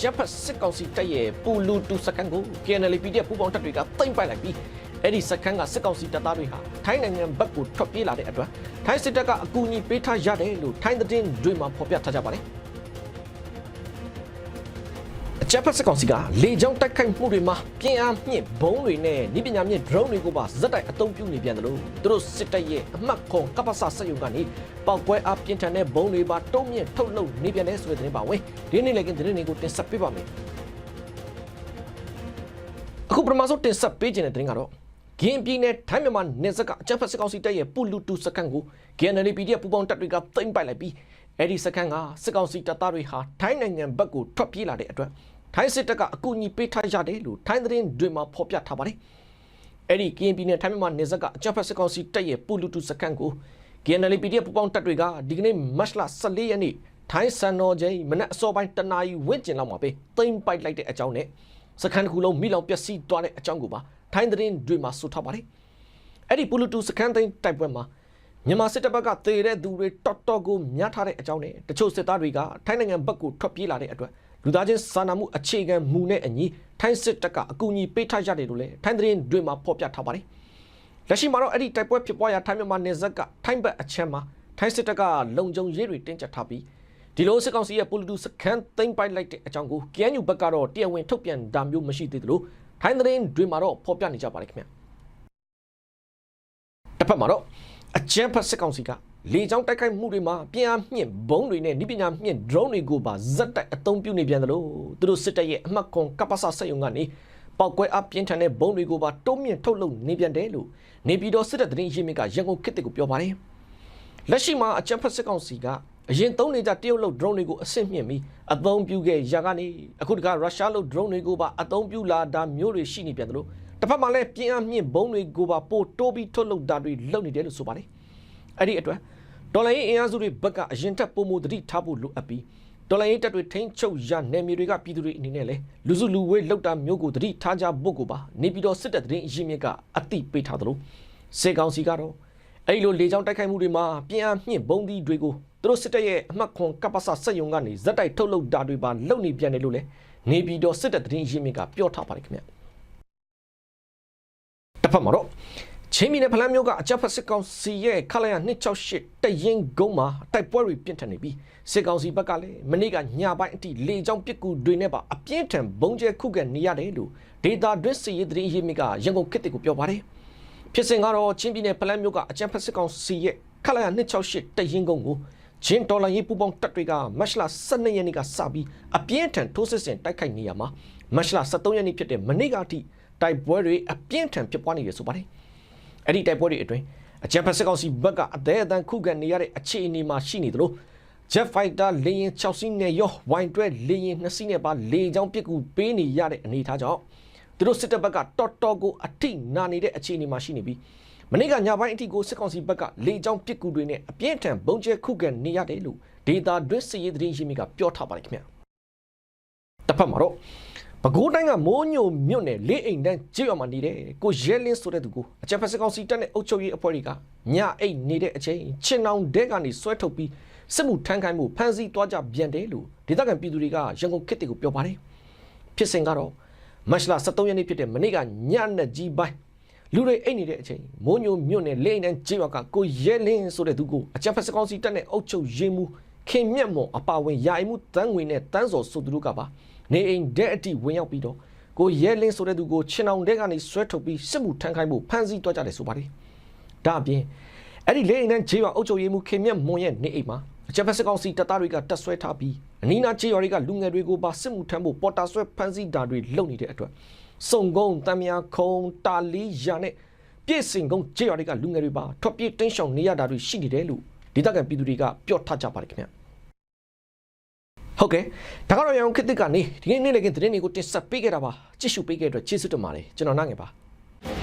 ဂျက်ဖတ်စစ်ကောင်စီတပ်ရဲ့ပူလူတူစကန်ကို KNL PDF ပူပေါင်းတပ်တွေကတိမ့်ပိုက်လိုက်ပြီးအဲ့ဒီစကန်ကစစ်ကောင်စီတပ်သားတွေဟာထိုင်းနိုင်ငံဘက်ကိုထွက်ပြေးလာတဲ့အတွက်ထိုင်းစစ်တပ်ကအကူအညီပေးထားရတယ်လို့ထိုင်းသတင်းတွေမှာဖော်ပြထားကြပါတယ် အကြမ်းဖက်စစ်ကောင်စီကလေကြောင်းတိုက်ခိုက်မှုတွေမှာပြင်းအားမြင့်ဘုံတွေနဲ့ဤပညာမြင့် drone တွေကိုပါဇက်တိုက်အသုံးပြုနေပြန်တယ်လို့သူတို့စစ်တပ်ရဲ့အမှတ်ခွန်ကပ္ပစစက်ယုံကနေပောက်ကွဲအားပြင်းထန်တဲ့ဘုံတွေပါတုံးမြင့်ထုတ်လုပ်နေပြန်တဲ့ဆိုတဲ့သတင်းပါဝင်ဒီနေ့လည်းကသတင်းတွေကိုတင်ဆက်ပေးပါမယ်အခုပထမဆုံးတင်ဆက်ပေးခြင်းတဲ့သတင်းကတော့ဂင်းပြည်နယ်ထိုင်းမြန်မာနယ်စပ်ကအကြမ်းဖက်စစ်ကောင်စီတပ်ရဲ့ပူလူတူစကန်ကို KNL PDF ပူပေါင်းတပ်တွေကသိမ်းပိုက်လိုက်ပြီးအဲ့ဒီစကန်ကစစ်ကောင်စီတပ်သားတွေဟာထိုင်းနိုင်ငံဘက်ကိုထွက်ပြေးလာတဲ့အတွက် ထိုင်းစစ်တပ်ကအကူအညီပေးထားရတယ်လို့ထိုင်းသတင်းတွေမှာဖော်ပြထားပါတယ်။အဲ့ဒီကရင်ပြည်နယ်ထိုင်းမြန်မာနယ်စပ်ကအကြမ်းဖက်စစ်ကောင်စီတပ်ရဲ့ပူလူတူစကန်ကို KNL PDF ပူပေါင်းတပ်တွေကဒီကနေ့မတ်လ14ရက်နေ့ထိုင်းစံတော်ချိန်မနက်အစောပိုင်းတနာရီဝင့်ကျင်လောက်မှာပဲသိမ်းပိုက်လိုက်တဲ့အကြောင်းနဲ့စကန်တစ်ခုလုံးမိလောင်ပျက်စီးသွားတဲ့အကြောင်းကိုပါထိုင်းသတင်းတွေမှာဆိုထားပါတယ်။အဲ့ဒီပူလူတူစကန်သိမ်းတိုက်ပွဲမှာမြန်မာစစ်တပ်ဘက်ကသေတဲ့သူတွေတော်တော်ကိုများထားတဲ့အကြောင်းနဲ့တချို့စစ်သားတွေကထိုင်းနိုင်ငံဘက်ကိုထွက်ပြေးလာတဲ့အတွက် လူသားချင်းစာနာမှုအခြေခံမူနဲ့အညီထိုင်းစစ်တပ်ကအကူအညီပေးထားရတယ်လို့လည်းထိုင်းသတင်းတွေမှာဖော်ပြထားပါတယ်။လက်ရှိမှာတော့အဲ့ဒီတိုက်ပွဲဖြစ်ပွားရာထိုင်းမြန်မာနယ်စပ်ကထိုင်းဘက်အချမ်းမှာထိုင်းစစ်တပ်ကလုံခြုံရေးတွေတင်းကျပ်ထားပြီးဒီလိုစစ်ကောင်စီရဲ့ပူလူတူစခန်းသိမ်းပိုက်လိုက်တဲ့အကြောင်းကို KNU ဘက်ကတော့တရားဝင်ထုတ်ပြန်တာမျိုးမရှိသေးသလိုထိုင်းသတင်းတွေမှာတော့ဖော်ပြနေကြပါတယ်ခင်ဗျ။တစ်ဖက်မှာတော့အကြမ်းဖက်စစ်ကောင်စီက လေကြောင်းတိုက်ခိုက်မှုတွေမှာပြင်းအားမြင့်ဘုံတွေနဲ့နိပညာမြင့် drone တွေကိုပါဇက်တိုက်အသုံးပြုနေပြန်တယ်လို့သူတို့စစ်တပ်ရဲ့အမှတ်ကွန်ကပ္ပစစက်ယုံကနေပောက်ကွဲအပြင်းထန်တဲ့ဘုံတွေကိုပါတုံးမြင့်ထုတ်လုပ်နေပြန်တယ်လို့နေပြည်တော်စစ်တပ်သတင်းရင်းမြစ်ကရန်ကုန်ခေတ်တစ်ကိုပြောပါတယ်လက်ရှိမှာအကြမ်းဖက်စစ်ကောင်စီကအရင်သုံးနေကြတရုတ်လုတ် drone တွေကိုအဆင့်မြင့်ပြီးအသုံးပြုခဲ့ရကနေအခုတခါရုရှားလုတ် drone တွေကိုပါအသုံးပြုလာတာမျိုးတွေရှိနေပြန်တယ်လို့တစ်ဖက်မှာလည်းပြင်းအားမြင့်ဘုံတွေကိုပါပို့တိုးပြီးထုတ်လုပ်တာတွေလုပ်နေတယ်လို့ဆိုပါတယ် အဲ့ဒီအတွက်ဒေါ်လာရေးအင်အားစုတွေဘက်ကအရင်ထက်ပုံမူတတိထားဖို့လိုအပ်ပြီးဒေါ်လာရေးတက်တွေထိန်းချုပ်ရနယ်မြေတွေကပြည်သူတွေအနေနဲ့လည်းလူစုလူဝေးလောက်တာမျိုးကိုတတိထားကြဖို့ကိုပါနေပြည်တော်စစ်တပ်သတင်းအရင်းမြစ်ကအတိပေးထားသလိုစေကောင်စီကတော့အဲ့လိုလေကြောင်းတိုက်ခိုက်မှုတွေမှာပြင်းအားမြင့်ဘုံဒီတွေကိုသူတို့စစ်တပ်ရဲ့အမှတ်ခွန်ကပ္ပစစက်ယုံကနေဇက်တိုက်ထုတ်လုပ်တာတွေပါလုပ်နေပြန်တယ်လို့လည်းနေပြည်တော်စစ်တပ်သတင်းအရင်းမြစ်ကပြောထားပါတယ်ခင်ဗျတစ်ဖက်မှာတော့ ချင်းပြည်နယ်ဖလန်းမြို့ကအကြပ်ဖက်စစ်ကောင်စီရဲ့ခလာရ268တရင်ကုန်းမှာတိုက်ပွဲတွေပြင်းထန်နေပြီးစစ်ကောင်စီဘက်ကလည်းမနေ့ကညပိုင်းအထိလေကြောင်းပစ်ကူတွေနဲ့ပါအပြင်းထန်ဘုံကျဲခုခံနေရတယ်လို့ဒေတာဒွစ်စီရေးသတင်းရေးမြစ်ကရန်ကုန်ခေတ်ကိုပြောပါတယ်ဖြစ်စဉ်ကတော့ချင်းပြည်နယ်ဖလန်းမြို့ကအကြပ်ဖက်စစ်ကောင်စီရဲ့ခလာရ268တရင်ကုန်းကိုချင်းဒေါ်လာရေးပူပေါင်းတပ်တွေကမတ်လ12ရက်နေ့ကစပြီးအပြင်းထန်ထိုးစစ်ဆင်တိုက်ခိုက်နေရမှာမတ်လ13ရက်နေ့ဖြစ်တဲ့မနေ့ကအထိတိုက်ပွဲတွေအပြင်းထန်ဖြစ်ပွားနေတယ်ဆိုပါတယ် အဲ့ဒီတိုက်ပွဲတွေအတွင်းအကြံဖက်စစ်ကောင်စီဘက်ကအသေးအတန်ခုခံနေရတဲ့အခြေအနေမှာရှိနေသလို Jet Fighter လေယာဉ်6စီးနဲ့ရော Y12 လေယာဉ်2စီးနဲ့ပါလေကြောင်းပစ်ကူပေးနေရတဲ့အနေအထားကြောင့်သူတို့စစ်တပ်ဘက်ကတော်တော်ကိုအထိနာနေတဲ့အခြေအနေမှာရှိနေပြီးမနေ့ကညပိုင်းအထိကိုစစ်ကောင်စီဘက်ကလေကြောင်းပစ်ကူတွေနဲ့အပြင်းထန်ဘုံကျဲခုခံနေရတယ်လို့ဒေတာတွင်းစစ်ရေးသတင်းရင်းမြစ်ကပြောထားပါတယ်ခင်ဗျာတစ်ဖက်မှာတော့ ပဲခူးတိုင်းကမိုးညိုမြို့နယ်လေးအိမ်တန်းကျေးရွာမှာနေတဲ့ကိုရဲလင်းဆိုတဲ့သူကိုအကြံဖက်စကောင်စီတပ်နဲ့အုပ်ချုပ်ရေးအဖွဲ့တွေကညအိတ်နေတဲ့အချိန်ချင်းအောင်တဲကနေဆွဲထုတ်ပြီးစစ်မှုထမ်းခိုင်းမှုဖမ်းဆီးသွားကြပြန်တယ်လို့ဒေသခံပြည်သူတွေကရန်ကုန်ခေတ်တွေကိုပြောပါတယ်ဖြစ်စဉ်ကတော့မတ်လ23ရက်နေ့ဖြစ်တဲ့မနေ့ကညနဲ့ကြီးပိုင်းလူတွေအိတ်နေတဲ့အချိန်မိုးညိုမြို့နယ်လေးအိမ်တန်းကျေးရွာကကိုရဲလင်းဆိုတဲ့သူကိုအကြံဖက်စကောင်စီတပ်နဲ့အုပ်ချုပ်ရေးမှုခင်မြတ်မွန်အပါဝင်ယာယီမှုတန်းငွေနဲ့တန်းစော်ဆိုသူတို့ကပါ နေအိမ်တဲ့အထိဝင်ရောက်ပြီးတော့ကိုရဲလင်းဆိုတဲ့သူကိုချင်းအောင်တဲ့ကနေဆွဲထုတ်ပြီးစစ်မှုထမ်းခိုင်းမှုဖမ်းဆီးသွားကြတယ်ဆိုပါတယ်။ဒါအပြင်အဲ့ဒီလေအိမ်နဲ့ဂျေးရွာအုပ်ချုပ်ရေးမှုခင်မြတ်မွန်ရဲ့နေအိမ်မှာအချက်ဖက်စကောင်စီတပ်သားတွေကတက်ဆွဲထားပြီးအနီးနားဂျေးရွာတွေကလူငယ်တွေကိုပါစစ်မှုထမ်းဖို့ပေါ်တာဆွဲဖမ်းဆီးတာတွေလုပ်နေတဲ့အတွက်စုံကုန်းတမ်းမြခုံတာလီယာနဲ့ပြည့်စင်ကုန်းဂျေးရွာတွေကလူငယ်တွေပါထွက်ပြေးတင်းရှောင်နေရတာတွေရှိနေတယ်လို့ဒေသခံပြည်သူတွေကပြောထားကြပါတယ်ခင်ဗျာ။ ဟုတ်ကဲ့ဒါကတော့ရအောင်ခေတ်သစ်ကနေဒီနေ့နေ့လည်းကသတင်းတွေကိုတင်ဆက်ပေးခဲ့တာပါကြည့်ရှုပေးခဲ့တဲ့အတွက်ကျေးဇူးတင်ပါတယ်ကျွန်တော်နိုင်ငယ်ပါ